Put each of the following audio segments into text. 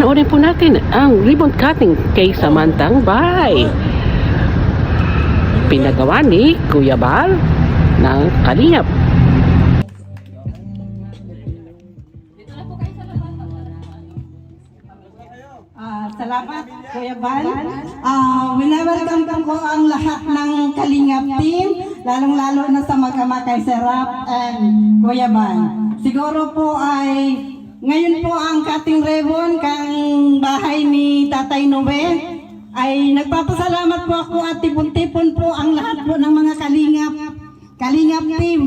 Panoorin po natin ang ribbon cutting kay Samantang Bay. Pinagawa ni Kuya Bal ng Kalingap. Ah, salamat, Kuya Bal. Ah, winawelcome ko ang lahat ng Kalingap team, lalong-lalo na sa magkama kay Serap and Kuya Bal. Siguro po ay ngayon po ang cutting ribbon kang bahay ni Tatay Noe ay nagpapasalamat po ako at tipon-tipon po ang lahat po ng mga Kalingap, Kalingap team.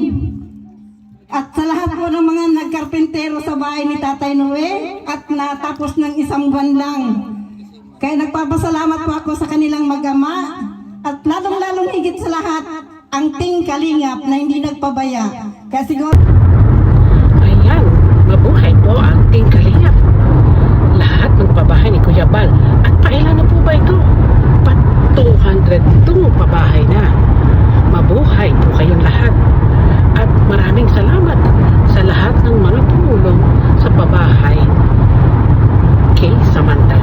At sa lahat po ng mga nagkarpintero sa bahay ni Tatay Noe at natapos ng isang buwan lang. Kaya nagpapasalamat po ako sa kanilang magama at lalong-lalong higit sa lahat ang Ting Kalingap na hindi nagpabaya. Kaya siguro po ang Ting Kalingap. Lahat ng pabahay ni Kuya Bal. At pailan na po ba ito? Pat 200 itong pabahay na. Mabuhay po kayong lahat. At maraming salamat sa lahat ng mga tumulong sa pabahay kay Samantha.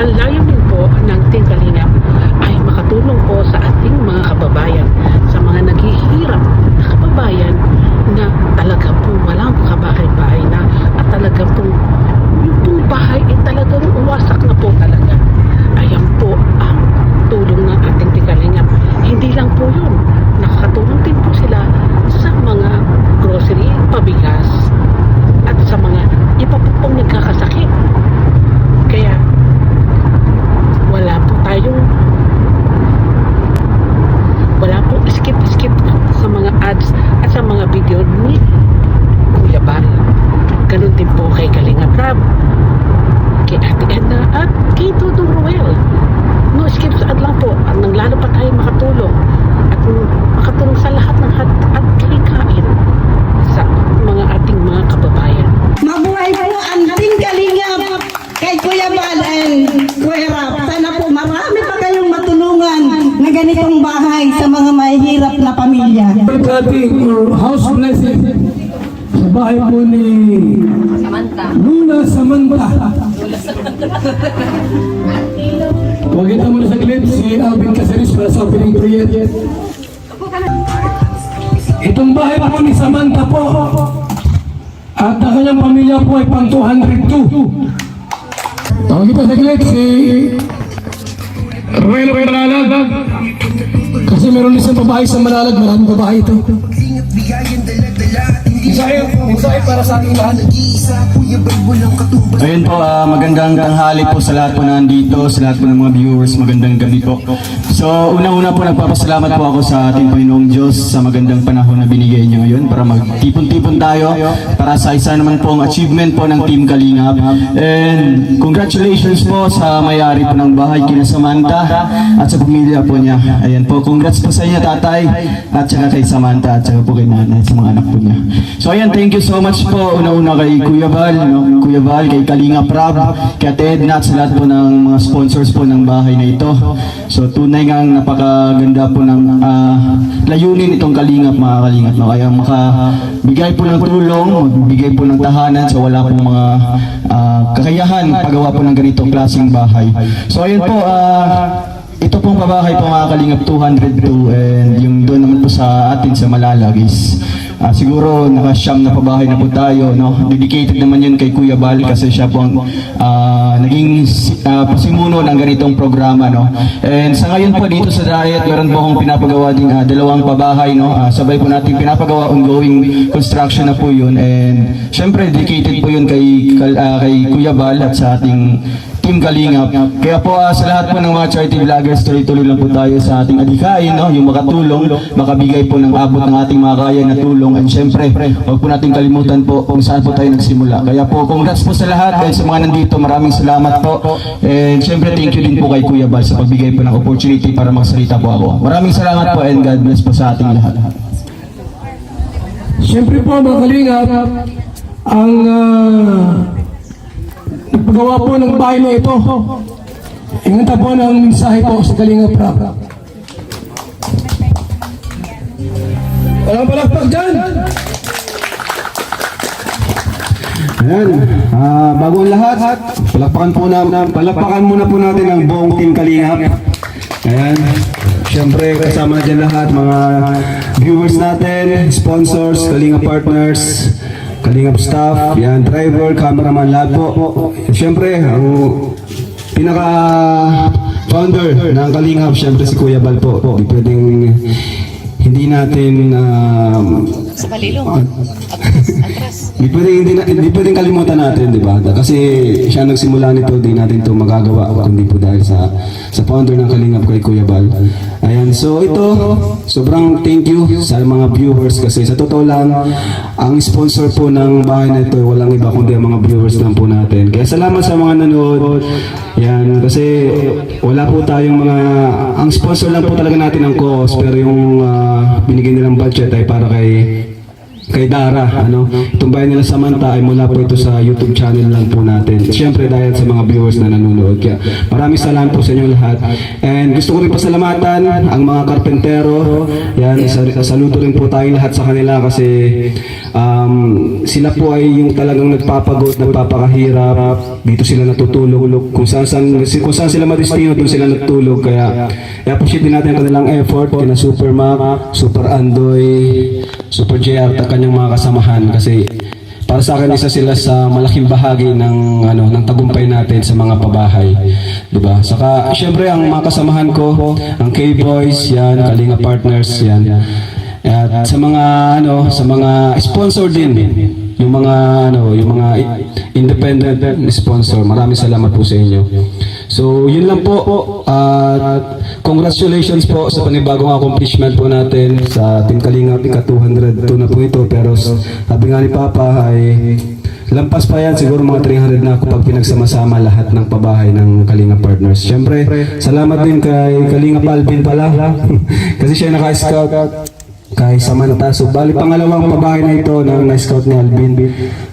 Ang layunin po ng Ting Kalingap ay makatulong po sa ating mga kababayan, sa mga naghihirap na kababayan na talaga po walang kabahay-bahay na at talaga po yung pong bahay ay talagang uwasak na po talaga. Ayan po ang tulong ng ating Ting Kalingap. Hindi lang po yun, nakakatulong din po sila sa mga grocery, pabigas, at sa mga iba po pong nagkakasakit. Kaya wala po tayong wala po skip-skip sa mga ads at sa mga video ni Kuya Bal. Ganun din po kay Kalinga Prab, kay Ate Edna at kay Tudong Ruel. No skip sa ad lang po at nang lalo pa tayo makatulong at makatulong sa lahat ng hat at kalikain sa mga ating mga kababayan. mabuhay po ang Ting Kalingap kay Kuya Bal and Kuya Rap. Sana po marami pa kayong matulungan na ganitong bahay sa mga mahihirap na pamilya. Cutting or house blessing sa bahay po ni Luna Samantha. Pagkita mo na sa clip si Alvin Caceres para sa opening prayer. Itong bahay po ni Samantha po at ang kanyang pamilya po ay pang 202. Pagkita sa clip si Ruel Malalag. Kasi meron isang babae sa Malalag, maraming babae ito. Mensahe, mensahe para sa ating lahat. Ayun po, ah, magandang tanghali po sa lahat po na nandito, sa lahat po ng mga viewers, magandang gabi po. So, unang-una po nagpapasalamat po ako sa ating Panginoong Diyos sa magandang panahon na binigay niyo ngayon para magtipon-tipon tayo para sa isa naman pong achievement po ng Team Kalingap. And congratulations po sa may-ari po ng bahay, kina Samantha, at sa pamilya po niya. Ayan po, congrats po sa inyo tatay, at saka kay Samantha, at saka po kay nanay, sa mga anak po niya. So ayan, thank you so much po. Una-una kay Kuya Val, no? Kuya Val, kay Kalinga Prab, kay Ate Edna, at sa lahat po ng mga sponsors po ng bahay na ito. So tunay nga napakaganda po ng ah, layunin itong Kalingap, mga Kalingap. No? Kaya makabigay po ng tulong, magbigay po ng tahanan sa wala pong mga ah, kakayahan paggawa po ng ganitong klaseng bahay. So ayun po, ah, ito pong pabahay po mga Kalingap 202 and yung doon naman po sa atin sa Malalag is ah, siguro nakasyam na pabahay na po tayo. No? Dedicated naman yun kay Kuya Bal kasi siya po ang ah, naging ah, pasimuno ng ganitong programa. No? And sa ngayon po dito sa diet, meron po akong pinapagawa din ah, dalawang pabahay. No? Ah, sabay po natin pinapagawa ongoing construction na po yun. And syempre dedicated po yun kay, ah, kay Kuya Bal at sa ating Team Kalingap. Kaya po ah, sa lahat po ng mga charity vloggers, tuloy-tuloy lang po tayo sa ating adikain, no? yung makatulong, makabigay po ng abot ng ating mga kaya na tulong. And syempre, huwag po natin kalimutan po kung saan po tayo nagsimula. Kaya po, congrats po sa lahat and sa mga nandito, maraming salamat po. And syempre, thank you din po kay Kuya Bal sa pagbigay po ng opportunity para magsalita po ako. Maraming salamat po and God bless po sa ating lahat. Siyempre po mga Kalingap, ang ah, nagpagawa po ng bahay na ito. Inganta po ng mensahe po sa Kalingap Rap. Walang palakpak dyan! Ayan, ah, bago ang lahat, palakpakan po na, palakpakan muna po natin ang buong team Kalingap. Ayan, syempre kasama na dyan lahat, mga viewers natin, sponsors, Kalingap partners, Kalingap staff, yan, driver, cameraman, lahat po. Syempre, ang pinaka founder ng Kalingap, syempre si Kuya Bal po. Hindi pwedeng hindi natin um, Sa balilong. Atras. Di pwedeng, hindi, na- di pwedeng kalimutan natin, di ba? Kasi siya nagsimula nito, di natin ito magagawa kundi po dahil sa sa founder ng Kalingap kay Kuya Bal. Ayan, so ito, sobrang thank you sa mga viewers kasi sa totoo lang, ang sponsor po ng bahay na ito, walang iba kundi ang mga viewers lang po natin. Kaya salamat sa mga nanood. Yan, kasi wala po tayong mga, ang sponsor lang po talaga natin ang cost, pero yung ah, binigay nilang budget ay para kay kay Dara, ano? Itong bayan nila Samantha ay mula po ito sa YouTube channel lang po natin. Siyempre dahil sa mga viewers na nanonood. Kaya maraming salamat po sa inyo lahat. And gusto ko rin pasalamatan ang mga karpentero. Yan, sal- saludo rin po tayong lahat sa kanila kasi um, sila po ay yung talagang nagpapagod, nagpapakahirap. Dito sila natutulog. Kung saan, saan, kung saan sila madistino, doon sila natutulog. Kaya i-appreciate din natin ang kanilang effort. Kina Super Mac, Super Andoy, Super JR at kanyang mga kasamahan kasi para sa akin isa sila sa malaking bahagi ng ano ng tagumpay natin sa mga pabahay, 'di ba? Saka syempre ang mga kasamahan ko, ang K-Boys, yan, Kalinga Partners, yan. At sa mga ano, sa mga sponsor din, yung mga ano, yung mga independent sponsor. Maraming salamat po sa inyo. So, yun lang po. At congratulations po sa panibagong accomplishment po natin sa Team Kalinga. Ika 202 na po ito. Pero sabi nga ni Papa ay lampas pa yan. Siguro mga 300 na kapag pinagsama-sama lahat ng pabahay ng Kalinga Partners. Siyempre, salamat din kay Kalinga Palvin pala. Kasi siya naka-scout kay Samantha. So, bali pangalawang pabahay na ito ng na-scout ni Alvin.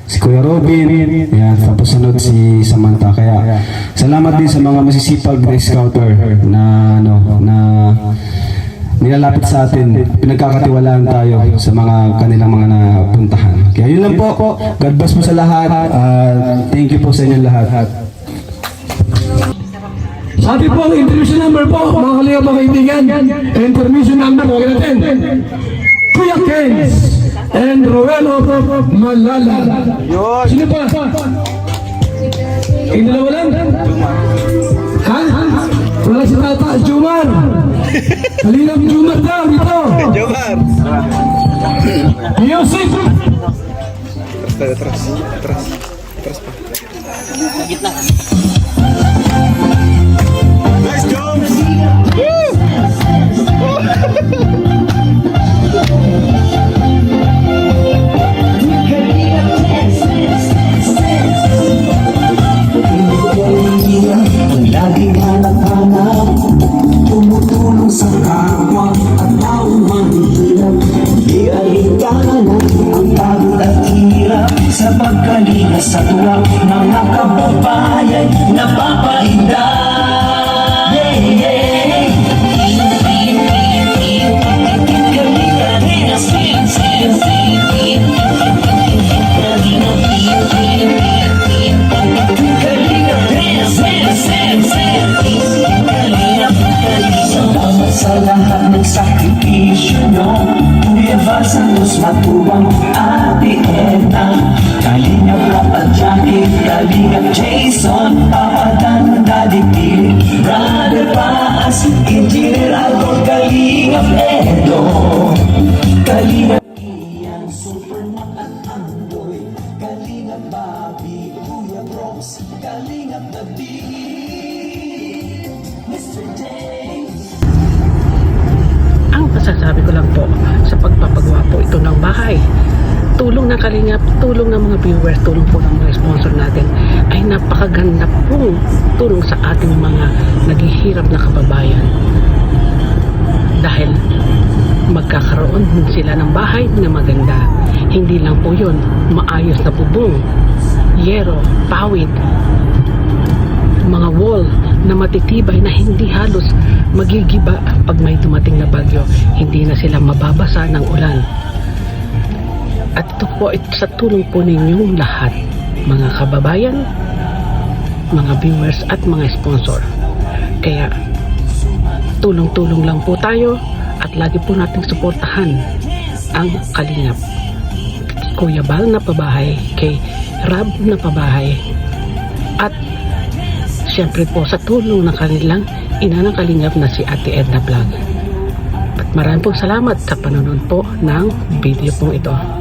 Si Kuya Robin. Yan, tapos sunod si Samantha. Kaya, salamat din sa mga masisipag na scouter na, ano, na nilalapit sa atin. Pinagkakatiwalaan tayo sa mga kanilang mga napuntahan. Kaya yun lang po. God bless po sa lahat. At thank you po sa inyo lahat. Sabi po ang intermission number po, mga kalingap mga kaibigan. Intermission number, huwag natin. Kuya Kens and Rowelo Malala. Sino pa? Yung dalawa lang? Ha? Wala si Tata, Jumar. Kalingap Jumar daw dito. Jumar. Yusuf. Ang Kuya Val Santos Matuwang Ate Edna Kalinga Papa Jackie Kalinga Jason Papa Dan Daddy Pili Brother Paas Engineer Aldo Kalinga Edo Kalinga Ian Super at Andoy Kalinga Bobby Kuya Bros Kalinga David Mr. James masasabi ko lang po sa pagpapagawa po ito ng bahay. Tulong ng kalingap, tulong ng mga viewers, tulong po ng mga sponsor natin ay napakaganda pong tulong sa ating mga naghihirap na kababayan. Dahil magkakaroon sila ng bahay na maganda. Hindi lang po yun, maayos na bubong, yero, pawid, mga wall na matitibay na hindi halos magigiba pag may dumating na bagyo. Hindi na sila mababasa ng ulan. At ito po, ito sa tulong po ninyong lahat mga kababayan, mga viewers at mga sponsor. Kaya tulong-tulong lang po tayo at lagi po nating suportahan ang Kalingap. Kuya Bal na pabahay, kay Rab na pabahay, at syempre po sa tulong ng kanilang ina ng Kalingap na si Ate Edna Vlog. At maraming pong salamat sa panonood po ng video pong ito.